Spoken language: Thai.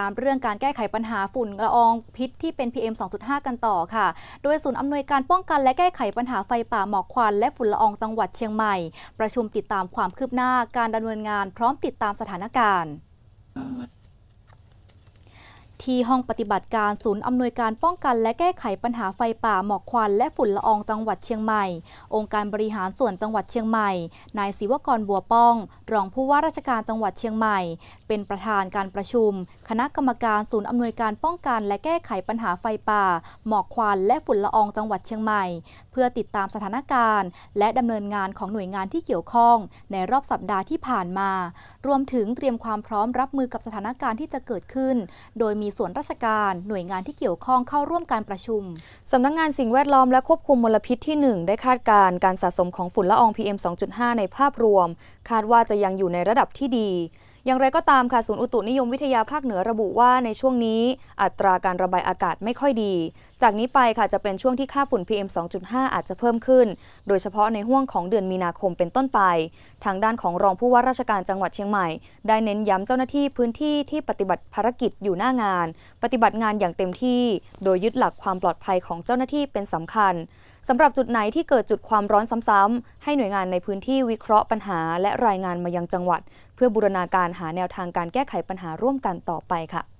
ตามเรื่องการแก้ไขปัญหาฝุ่นละอองพิษที่เป็น PM 2.5 กันต่อค่ะ โดยศูนย์อำนวยการป้องกันและแก้ไขปัญหาไฟป่าหมอกควันและฝุ่นละอองจังหวัดเชียงใหม่ ประชุมติดตามความคืบหน้าการดำเนินงานพร้อมติดตามสถานการณ์ ที่ห้องปฏิบัติการศูนย์อำนวยการป้องกัน และแก้ไขปัญหาไฟป่าหมอกควัน และฝุ่นละอองจังหวัดเชียงใหม่ องค์การบริหารส่วนจังหวัดเชียงใหม่ นายศิวกรบัวป้อง รองผู้ว่าราชการจังหวัดเชียงใหม่ เป็นประธานการประชุม คณะกรรมการศูนย์อำนวยการป้องกัน และแก้ไขปัญหาไฟป่า หมอกควันและฝุ่นละอองจังหวัดเชียงใหม่ เพื่อติดตามสถานการณ์ และดำเนินงานของหน่วยงานที่เกี่ยวข้อง ในรอบสัปดาห์ที่ผ่านมา รวมถึงเตรียมความพร้อมรับมือกับสถานการณ์ที่จะเกิดขึ้น โดยมีส่วนราชการ หน่วยงานที่เกี่ยวข้องเข้าร่วมการประชุม สำนักงานสิ่งแวดล้อมและควบคุมมลพิษที่ 1 ได้คาดการณ์การสะสมของฝุ่นละออง PM 2.5 ในภาพรวม คาดว่าจะยังอยู่ในระดับที่ดีอย่างไรก็ตามค่ะศูนย์อุตุนิยมวิทยาภาคเหนือระบุว่าในช่วงนี้ อัตราการระบายอากาศไม่ค่อยดี จากนี้ไปค่ะจะเป็นช่วงที่ค่าฝุ่น PM 2.5 อาจจะเพิ่มขึ้น โดยเฉพาะในห่วงของเดือนมีนาคมเป็นต้นไป ทางด้านของรองผู้ว่าราชการจังหวัดเชียงใหม่ ได้เน้นย้ำเจ้าหน้าที่พื้นที่ที่ปฏิบัติภารกิจอยู่หน้างาน ปฏิบัติงานอย่างเต็มที่ โดยยึดหลักความปลอดภัยของเจ้าหน้าที่เป็นสำคัญสำหรับจุดไหนที่เกิดจุดความร้อนซ้ำๆ ให้หน่วยงานในพื้นที่วิเคราะห์ปัญหา และรายงานมายังจังหวัด เพื่อบูรณาการหาแนวทางการแก้ไขปัญหาร่วมกันต่อไปค่ะ